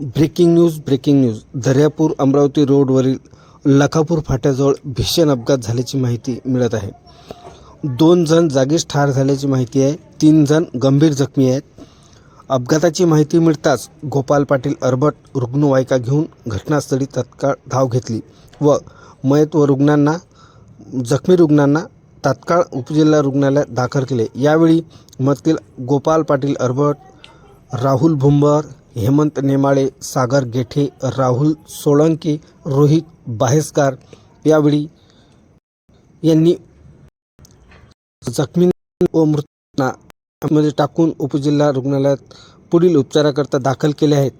Breaking news breaking news. Daryapur Amravati रोडवरील लखापूर फाट्याजवळ भीषण अपघात झाल्याची माहिती मिळत आहे. दोन जण जागीच ठार झाल्याची माहिती आहे. तीन जण गंभीर जखमी आहेत. अपघाताची माहिती मिळताच गोपाल पाटील अर्बट रुग्णवाहिका घेऊन घटनास्थळी तत्काळ धाव घेतली व मयत व रुग्णांना जखमी रुग्णांना तात्काळ उपजिल्हा रुग्णालयात दाखल केले. यावेळी मधील गोपाल पाटील अर्बट राहुल भुंबर हेमंत नेमाळे सागर गेठे राहुल सोळंके रोहित बाहेसकार यावेळी यांनी जखमी व मृतांना टाकून उपजिल्हा रुग्णालयात पुढील उपचाराकरता दाखल केले आहेत.